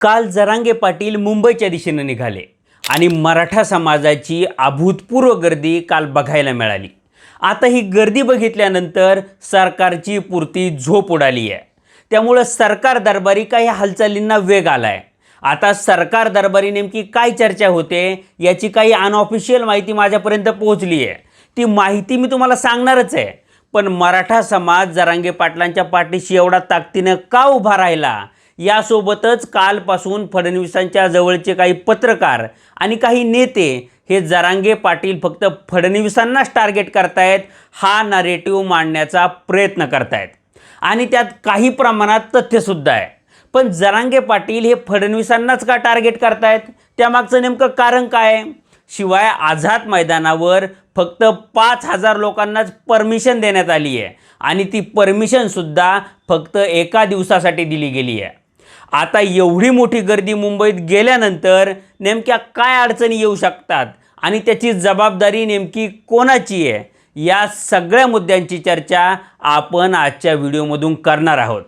काल जरांगे पाटील मुंबईच्या दिशेनं निघाले आणि मराठा समाजाची अभूतपूर्व गर्दी काल बघायला मिळाली. आता ही गर्दी बघितल्यानंतर सरकारची पुरती झोप उडाली आहे. त्यामुळं सरकार दरबारी काही हालचालींना वेग आला आहे आता सरकार दरबारी नेमकी काय चर्चा होते याची काही अनऑफिशियल माहिती माझ्यापर्यंत पोहोचली आहे. ती माहिती मी तुम्हाला सांगणारच आहे. पण मराठा समाज जरांगे पाटलांच्या पाठीशी एवढा ताकदीनं का उभा राहिला? यासोबतच कालपासून फडणवीसांच्या जवळचे काही पत्रकार आणि काही नेते हे जरांगे पाटील फक्त फडणवीसांनाच टार्गेट करतायत हा नरेटिव्ह मांडण्याचा प्रयत्न करतायत. आणि त्यात काही प्रमाणात तथ्यसुद्धा आहे. पण जरांगे पाटील हे फडणवीसांनाच का टार्गेट करतायत? त्यामागचं नेमकं कारण काय? आहे शिवाय आझाद मैदानावर फक्त पाच हजार लोकांनाच परमिशन देण्यात आली आहे आणि ती परमिशनसुद्धा फक्त एका दिवसासाठी दिली गेली आहे आता एवढी मोठी गर्दी मुंबईत गेल्यानंतर नेमक्या काय अडचणी येऊ शकतात? आणि त्याची जबाबदारी नेमकी कोणाची आहे? या सगळ्या मुद्द्यांची चर्चा आपण आजच्या व्हिडिओमधून करणार आहोत.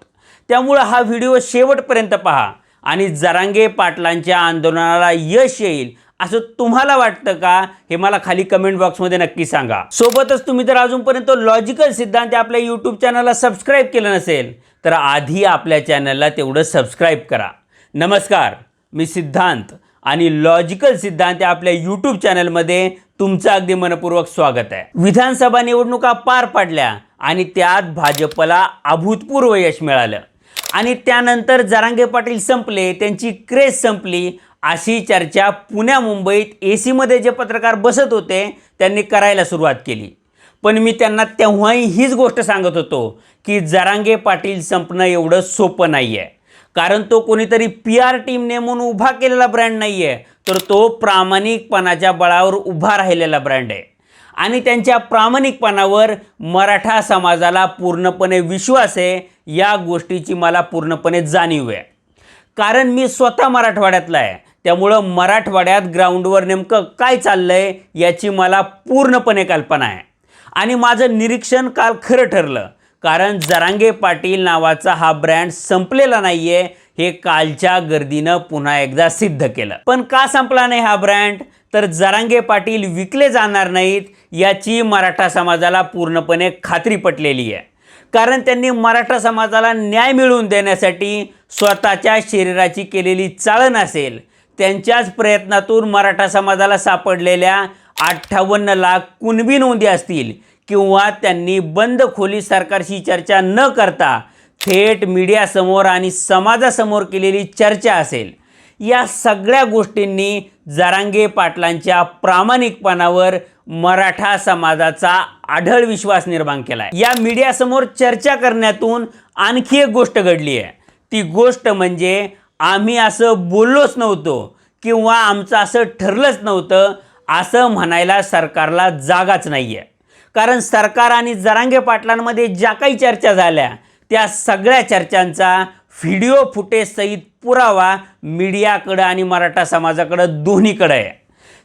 त्यामुळं हा व्हिडिओ शेवटपर्यंत पहा आणि जरांगे पाटलांच्या आंदोलनाला यश येईल असं तुम्हाला वाटतं का? हे मला खाली कमेंट बॉक्समध्ये नक्की सांगा. सोबतच तुम्ही जर अजूनपर्यंत लॉजिकल सिद्धांत आपल्या यूट्यूब चॅनलला सबस्क्राईब केलं नसेल तर आधी आपल्या चॅनलला तेवढं सबस्क्राईब करा. नमस्कार मी सिद्धांत आणि लॉजिकल सिद्धांत आपल्या यूट्यूब चॅनलमध्ये तुमचं अगदी मनपूर्वक स्वागत आहे. विधानसभा निवडणुका पार पाडल्या आणि त्यात भाजपला अभूतपूर्व यश मिळालं. आणि त्यानंतर जरांगे पाटील संपले त्यांची क्रेज संपली अशी चर्चा पुण्या मुंबईत ए सीमध्ये जे पत्रकार बसत होते त्यांनी करायला सुरुवात केली. पण मी त्यांना तेव्हाही हीच गोष्ट सांगत होतो की जरांगे पाटील संपणं एवढं सोपं नाही आहे कारण तो कोणीतरी पी आर टीम नेमून उभा केलेला ब्रँड नाही आहे तर तो प्रामाणिकपणाच्या बळावर उभा राहिलेला ब्रँड आहे. आणि त्यांच्या प्रामाणिकपणावर मराठा समाजाला पूर्णपणे विश्वास आहे या गोष्टीची मला पूर्णपणे जाणीव आहे. कारण मी स्वतः मराठवाड्यातला आहे त्यामुळं मराठवाड्यात ग्राउंडवर नेमकं काय चाललं आहे याची मला पूर्णपणे कल्पना आहे. आणि माझं निरीक्षण काल खरं ठरलं कारण जरांगे पाटील नावाचा हा ब्रँड संपलेला नाही आहे हे कालच्या गर्दीनं पुन्हा एकदा सिद्ध केलं. पण का संपला नाही हा ब्रँड तर जरांगे पाटील विकले जाणार नाहीत याची मराठा समाजाला पूर्णपणे खात्री पटलेली आहे. कारण त्यांनी मराठा समाजाला न्याय मिळवून देण्यासाठी स्वतःच्या शरीराची केलेली चाळण असेल त्यांच्याच प्रयत्नातून मराठा समाजाला सापडलेल्या अठ्ठावन्न लाख कुणबी नोंदी असतील किंवा त्यांनी बंद खोली सरकारशी चर्चा न करता थेट मीडियासमोर आणि समाजासमोर केलेली चर्चा असेल. या सगळ्या गोष्टींनी जरांगे पाटलांच्या प्रामाणिकपणावर मराठा समाजाचा आढळ विश्वास निर्माण केला आहे या मीडियासमोर चर्चा करण्यातून आणखी एक गोष्ट घडली आहे ती गोष्ट म्हणजे आम्ही असं बोललोच नव्हतो किंवा आमचं असं ठरलंच नव्हतं असं म्हणायला सरकारला जागाच नाही आहे कारण सरकार आणि जरांगे पाटलांमध्ये ज्या काही चर्चा झाल्या त्या सगळ्या चर्चांचा व्हिडिओ फुटेजसहित पुरावा मीडियाकडं आणि मराठा समाजाकडं दोन्हीकडं आहे.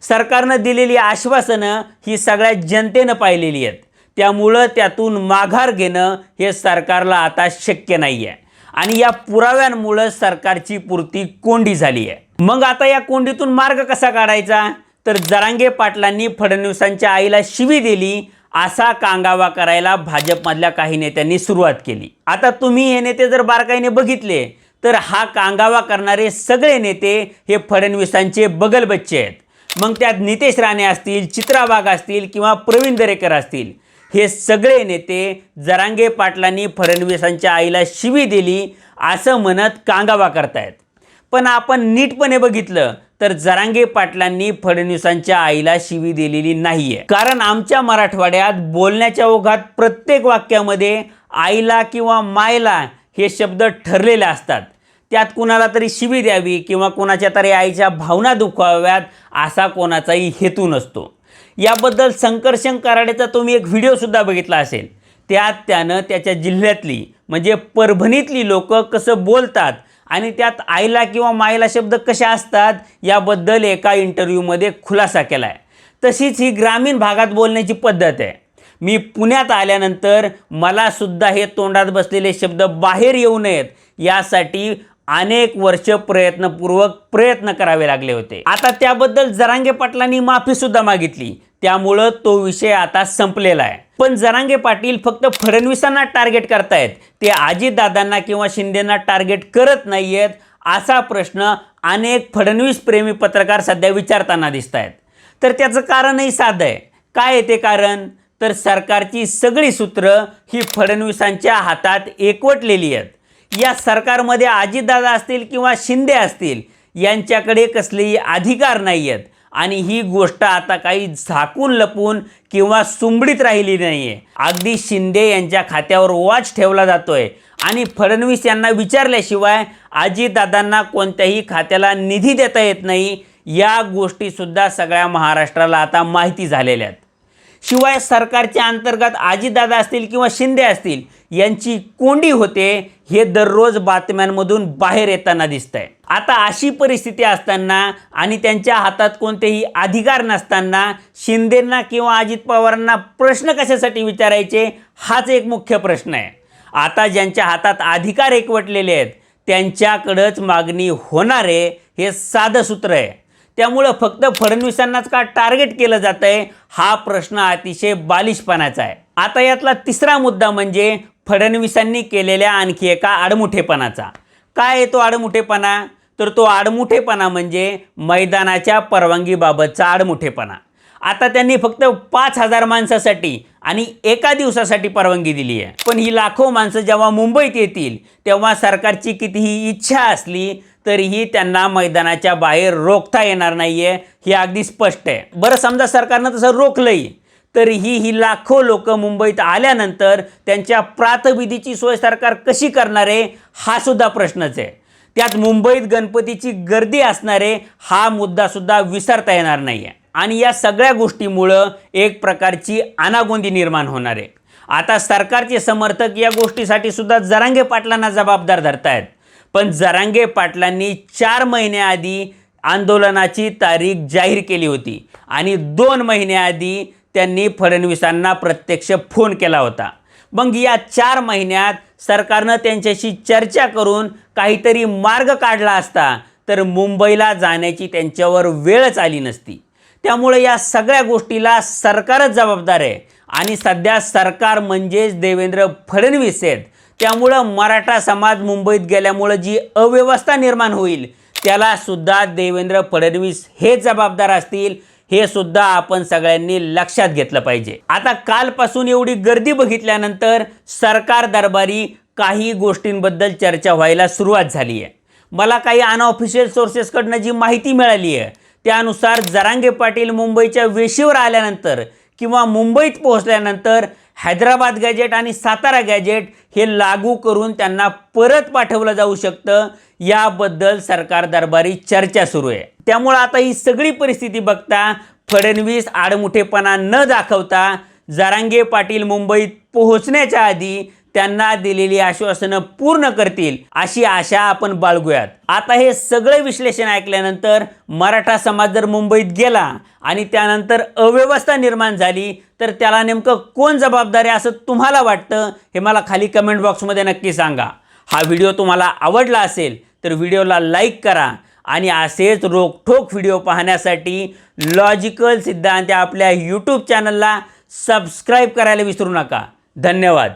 सरकारनं दिलेली आश्वासनं ही सगळ्या जनतेनं पाहिलेली आहेत. त्यामुळं त्यातून माघार घेणं हे सरकारला आता शक्य नाही आहे आणि या पुराव्यांमुळं सरकारची पूर्ती कोंडी झाली आहे. मग आता या कोंडीतून मार्ग कसा काढायचा? तर जरांगे पाटलांनी फडणवीसांच्या आईला शिवी दिली असा कांगावा करायला भाजपमधल्या काही नेत्यांनी सुरुवात केली. आता तुम्ही हे नेते जर बारकाईने बघितले तर हा कांगावा करणारे सगळे नेते हे फडणवीसांचे बगलबच्चे आहेत. मग त्यात नितेश राणे असतील चित्रा वाघ असतील किंवा प्रवीण दरेकर असतील हे सगळे नेते जरांगे पाटलांनी फडणवीसांच्या आईला शिवी दिली असं म्हणत कांगावा करतायत. पण आपण नीटपणे बघितलं तर जरांगे पाटलांनी फडणवीसांच्या आईला शिवी दिलेली नाही आहे कारण आमच्या मराठवाड्यात बोलण्याच्या ओघात प्रत्येक वाक्यामध्ये आईला किंवा मायला हे शब्द ठरलेले असतात. त्यात कुणाला तरी शिवी द्यावी किंवा कोणाच्या तरी आईच्या भावना दुखाव्यात असा कोणाचाही हेतू नसतो. याबद्दल संकर्षण कराडेचा तुम्ही एक व्हिडिओसुद्धा बघितला असेल. त्यात त्यानं त्याच्या जिल्ह्यातली म्हणजे परभणीतली लोक कसं बोलतात आणि त्यात आईला किंवा मायला शब्द कशा असतात याबद्दल एका इंटरव्ह्यूमध्ये खुलासा केला आहे तशीच ही ग्रामीण भागात बोलण्याची पद्धत आहे. मी पुण्यात आल्यानंतर मला सुद्धा हे तोंडात बसलेले शब्द बाहेर येऊ नयेत यासाठी अनेक वर्ष प्रयत्नपूर्वक प्रयत्न करावे लागले होते. आता त्याबद्दल जरांगे पाटलांनी माफी सुद्धा मागितली. त्यामुळं तो विषय आता संपलेला आहे. पण जरांगे पाटील फक्त फडणवीसांना टार्गेट करतायत. ते आजीदादांना किंवा शिंदेना टार्गेट करत नाहीयेत असा प्रश्न अनेक फडणवीस प्रेमी पत्रकार सध्या विचारताना दिसत आहेत तर त्याचं कारणही साधं आहे. काय येते कारण? तर सरकारची सगळी सूत्र ही फडणवीसांच्या हातात एकवटलेली आहेत. या सरकारमध्ये आजीदादा असतील किंवा शिंदे असतील यांच्याकडे कसलेही अधिकार नाही आहेत आणि ही गोष्ट आता काही झाकून लपून किंवा सुंबडीत राहिली नाही आहे अगदी शिंदे यांच्या खात्यावर वॉच ठेवला जातो आहे आणि फडणवीस यांना विचारल्याशिवाय आजीदादांना कोणत्याही खात्याला निधी देता येत नाही या गोष्टीसुद्धा सगळ्या महाराष्ट्राला आता माहिती झालेल्या आहेत. शिवाय सरकारच्या अंतर्गत अजितदादा असतील किंवा शिंदे असतील यांची कोंडी होते हे दररोज बातम्यांमधून बाहेर येताना दिसतंय. आता अशी परिस्थिती असताना आणि त्यांच्या हातात कोणतेही अधिकार नसताना शिंदेंना किंवा अजित पवारांना प्रश्न कशासाठी विचारायचे हाच एक मुख्य प्रश्न आहे. आता ज्यांच्या हातात अधिकार एकवटलेले आहेत त्यांच्याकडंच मागणी होणार आहे हे साधं सूत्र आहे. त्यामुळं फक्त फडणवीसांनाच का टार्गेट केलं जात आहे हा प्रश्न अतिशय बालिशपणाचा आहे. आता यातला तिसरा मुद्दा म्हणजे फडणवीसांनी केलेल्या आणखी एका आडमुठेपणाचा. काय येतो आडमुठेपणा? तर तो आडमुठेपणा म्हणजे मैदानाच्या परवानगीबाबतचा आडमुठेपणा. आता त्यांनी फक्त पाच हजार माणसासाठी आणि एका दिवसासाठी परवानगी दिली आहे. पण ही लाखो माणसं जेव्हा मुंबईत येतील तेव्हा सरकारची कितीही इच्छा असली तरीही त्यांना मैदानाच्या बाहेर रोखता येणार नाही आहे हे अगदी स्पष्ट आहे. बरं समजा सरकारनं तसं रोखलंही तरीही ही लाखो लोक मुंबईत आल्यानंतर त्यांच्या प्रातविधीची सोय सरकार कशी करणार आहे हा सुद्धा प्रश्नच आहे. त्यात मुंबईत गणपतीची गर्दी असणारे हा मुद्दासुद्धा विसरता येणार नाही आहे आणि या सगळ्या गोष्टीमुळं एक प्रकारची अनागोंदी निर्माण होणार आहे. आता सरकारचे समर्थक या गोष्टीसाठी सुद्धा जरांगे पाटलांना जबाबदार धरतायत. पण जरांगे पाटलांनी चार महिन्याआधी आंदोलनाची तारीख जाहीर केली होती आणि दोन महिन्याआधी त्यांनी फडणवीसांना प्रत्यक्ष फोन केला होता. मग या चार महिन्यात सरकारनं त्यांच्याशी चर्चा करून काहीतरी मार्ग काढला असता तर मुंबईला जाण्याची त्यांच्यावर वेळच आली नसती. त्यामुळे या सगळ्या गोष्टीला सरकारच जबाबदार आहे. आणि सध्या सरकार म्हणजेच देवेंद्र फडणवीस आहेत. त्यामुळं मराठा समाज मुंबईत गेल्यामुळं जी अव्यवस्था निर्माण होईल त्याला सुद्धा देवेंद्र फडणवीस हे जबाबदार असतील हे सुद्धा आपण सगळ्यांनी लक्षात घेतलं पाहिजे. आता कालपासून एवढी गर्दी बघितल्यानंतर सरकार दरबारी काही गोष्टींबद्दल चर्चा व्हायला सुरुवात झाली आहे. मला काही अनऑफिशियल सोर्सेसकडनं जी माहिती मिळाली आहे त्यानुसार जरांगे पाटील मुंबईच्या वेशीवर आल्यानंतर किंवा मुंबईत पोहोचल्यानंतर हैदराबाद गॅजेट आणि सातारा गॅजेट हे लागू करून त्यांना परत पाठवलं जाऊ शकतं. याबद्दल सरकार दरबारी चर्चा सुरू आहे. त्यामुळं आता ही सगळी परिस्थिती बघता फडणवीस आडमुठेपणा न दाखवता जरांगे पाटील मुंबईत पोहोचण्याच्या आधी त्यांना दिलेली आश्वासनं पूर्ण करतील अशी आशा आपण बाळगूयात. आता हे सगळं विश्लेषण ऐकल्यानंतर मराठा समाज जर मुंबईत गेला आणि त्यानंतर अव्यवस्था निर्माण झाली तर त्याला नेमकं कोण जबाबदार आहे असं तुम्हाला वाटतं हे मला खाली कमेंट बॉक्समध्ये नक्की सांगा. हा व्हिडिओ तुम्हाला आवडला असेल तर व्हिडिओला लाईक करा आणि असेच रोखोक व्हिडिओ पाहण्यासाठी लॉजिकल सिद्धांत आपल्या यूट्यूब चॅनलला सबस्क्राईब करायला विसरू नका. धन्यवाद.